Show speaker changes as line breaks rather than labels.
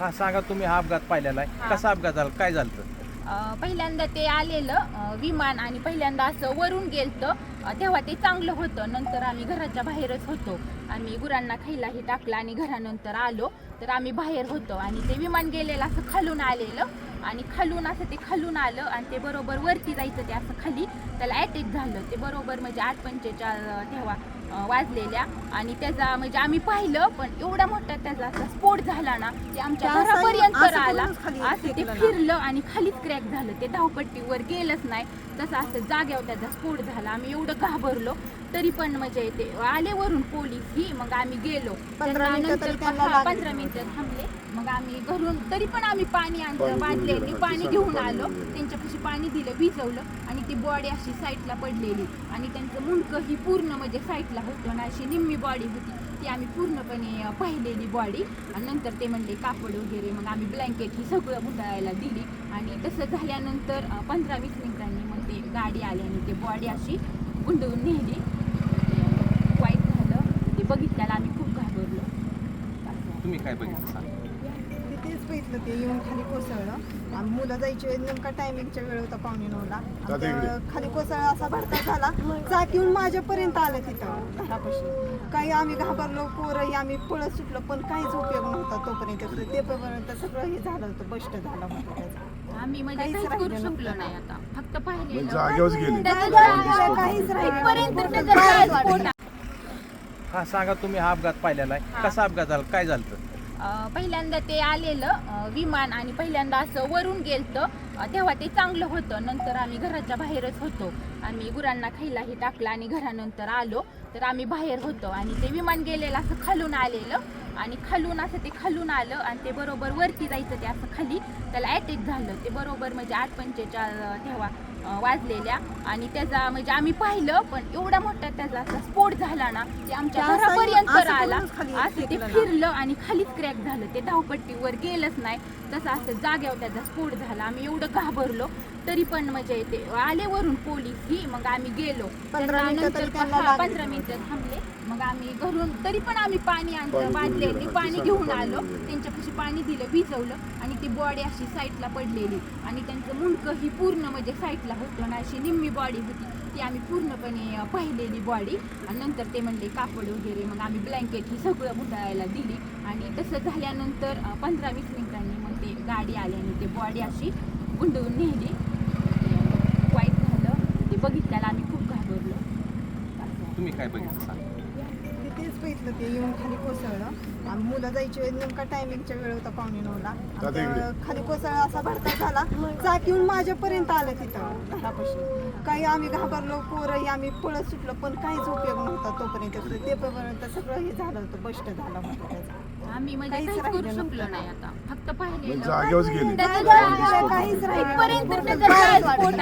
हा सांगा तुम्ही हा अपघात पाहिलेला आहे.
हा.
कसा अपघात झाला? काय झालं?
अ, पहिल्यांदा ते आलेलं अ, विमान आणि पहिल्यांदा असं वरून गेलतं. अ, तेव्हा ते चांगलं होतं. नंतर आम्ही घराच्या बाहेरच होतो. आम्ही गुरांना खायलाही टाकलं आणि घरानंतर आलो. तर आम्ही बाहेर होतो आणि ते विमान गेलेलं असं खालून आलेलं. आणि खालून असं ते खालून आलं आणि ते बरोबर वरती जायचं ते असं खाली. त्याला अटॅक झालं. ते बरोबर म्हणजे आठ पंचेचाळ तेव्हा वाजलेल्या. आणि त्याचा म्हणजे आम्ही पाहिलं पण एवढा मोठा त्याचा असा स्फोट झाला ना ते आमच्या घरापर्यंत आला. असं ते. फिरलं आणि खालीच क्रॅक झालं. ते धावपट्टीवर गेलंच नाही. तसं असं जाग्यावर त्याचा स्फोट झाला. आम्ही एवढं घाबरलो. तरी पण म्हणजे ते आले वरून पोलीस ही मग आम्ही गेलो.
पंधरा मिनिटं
थांबले. मग आम्ही घरून तरी पण आम्ही पाणी आणलं बादल्यांनी पाणी घेऊन आलो. त्यांच्यापाशी पाणी दिलं भिजवलं आणि ती बॉडी अशी साईडला पडलेली. आणि त्यांचं मुंडकं ही पूर्ण म्हणजे साईडला होतं आणि अशी निम्मी बॉडी होती. ती आम्ही पूर्णपणे पाहिलेली बॉडी आणि नंतर ते म्हणले कापड वगैरे. मग आम्ही ब्लँकेट ही सगळं गुंडाळायला दिली. आणि तसं झाल्यानंतर पंधरा वीस मिनिटांनी मग ते गाडी आली आणि ते बॉडी अशी गुंडवून नेली. वाईट झालं. ते बघितल्याला आम्ही खूप घाबरलो.
तुम्ही काय बघितलं?
ते येऊन खाली कोसळलं. आणि मुलं जायची वेळ नेमका टायमिंगच्या वेळ होता पावणे नऊला. आणि. त्या खाली कोसळला असा भडका झाला. चाक येऊन माझ्यापर्यंत आलं तिथं. घरापाशी काही आम्ही घाबरलो पोरही आम्ही पळत सुटलो पण काहीच उपयोग नव्हता तोपर्यंत. ते पर्यंत सगळं हे झालं होतं बष्ट झालं होतं त्याचं.
आम्ही म्हणजे
काहीच
काहीच करू
राहिलं
शकलो
नव्हतं.
नाही आता. फक्त
म्हणजे
पाहिलेलं
जागेवरच गेले.
त्याचं
जागेवर काहीच राहिलं
इथपर्यंत
नव्हतं.
त्याचं काय स्फोट
हा सांगा तुम्ही हा अपघात पाहिलेला आहे. कसा अपघात झाला? काय झालं?
पहिल्यांदा ते आलेलं विमान आणि पहिल्यांदा असं वरून गेलतं तेव्हा ते चांगलं होतं. नंतर आम्ही घराच्या बाहेरच होतो. आम्ही गुरांना खायलाही टाकलं आणि घरानंतर आलो. तर आम्ही बाहेर होतो आणि ते विमान गेलेलं असं खालून आलेलं आणि खालून असं ते खालून आलं आणि ते बरोबर वरती जायचं ते असं खाली. त्याला अटॅक झालं. ते बरोबर म्हणजे आठ पंचेचाळ तेव्हा वाजलेल्या. आणि त्याचा म्हणजे आम्ही पाहिलं पण एवढा मोठा त्याचा असा स्फोट झाला ना ते आमच्या घरापर्यंत आला असं ते. फिरलं आणि खालीच क्रॅक झालं. ते धावपट्टीवर गेलंच नाही. तसं असं जाग्यावर त्याचा स्फोट झाला. आम्ही एवढं घाबरलो. तरी पण म्हणजे ते आले वरून पोलीस ही मग आम्ही गेलो.
पंधरा मिनिटं
थांबले. मग आम्ही घरून तरी पण आम्ही पाणी आणलं बादल्यांनी
दिलं,
पाणी घेऊन आलो.
दिलं.
त्यांच्यापाशी पाणी दिलं भिजवलं आणि ती बॉडी अशी साईडला पडलेली. आणि त्यांचं मुंडकं ही पूर्ण म्हणजे साईडला होतं आणि अशी निम्मी बॉडी होती. ती आम्ही पूर्णपणे पाहिलेली बॉडी आणि नंतर ते म्हणले कापड वगैरे. मग आम्ही ब्लँकेट ही सगळं गुंडाळायला दिली. आणि तसं झाल्यानंतर पंधरा वीस मिनिटांनी मग ते गाडी आली आणि ते बॉडी अशी गुंडवून नेली. वाईट झालं. ते बघितल्याला आम्ही खूप घाबरलो.
तुम्ही काय बघितलं
तेच बघितलं ते येऊन खाली कोसळलं. आणि मुलं जायची वेळ नेमका टायमिंगच्या वेळ होता पावणे नऊला. आणि. त्या खाली कोसळला असा भडका झाला. चाक येऊन माझ्यापर्यंत आलं तिथं. घरापाशी. काही आम्ही घाबरलो पोरही आम्ही पळत सुटलो पण काहीच उपयोग नव्हता तोपर्यंत. ते पर्यंत सगळं हे झालं होतं बष्ट झालं होतं त्याचं.
आम्ही म्हणजे
काहीच
काहीच करू
राहिलं
शकलो. नाही आता. फक्त
म्हणजे
पाहिलेलं
गेले.
जागेवर
काय-
काहीच राहिलं
इथपर्यंत. त्याचं